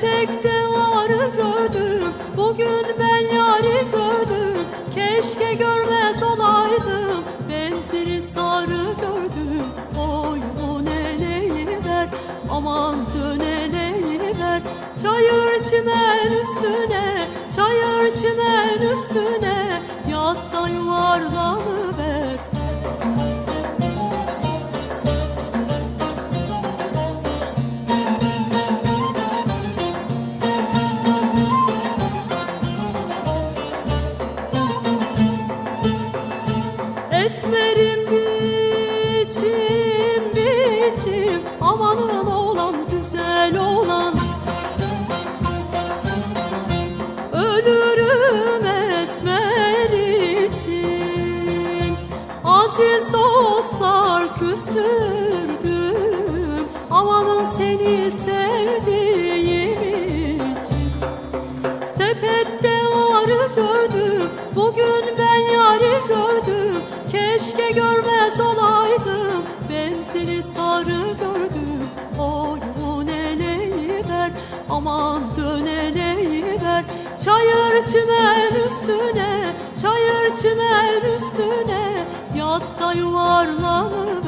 Petekte varı gördüm. Bugün ben yari gördüm. Keşke görmez olaydım. Ben seni sarı gördüm. Oy o neleyi ver? Aman döneleyi ver? Çayır çimen üstüne Çayır çimen üstüne. Yat da yuvarlanıver Esmerim biçim biçim Amanın olan güzel olan. Ölürüm esmer için. Aziz dostlar küstürdüm Amanın seni sevdiğim için. Sepette arı gördüm Bugün Aman döneleyi ver Çayır çimen üstüne Çayır çimen üstüne Yat da yuvarlanıver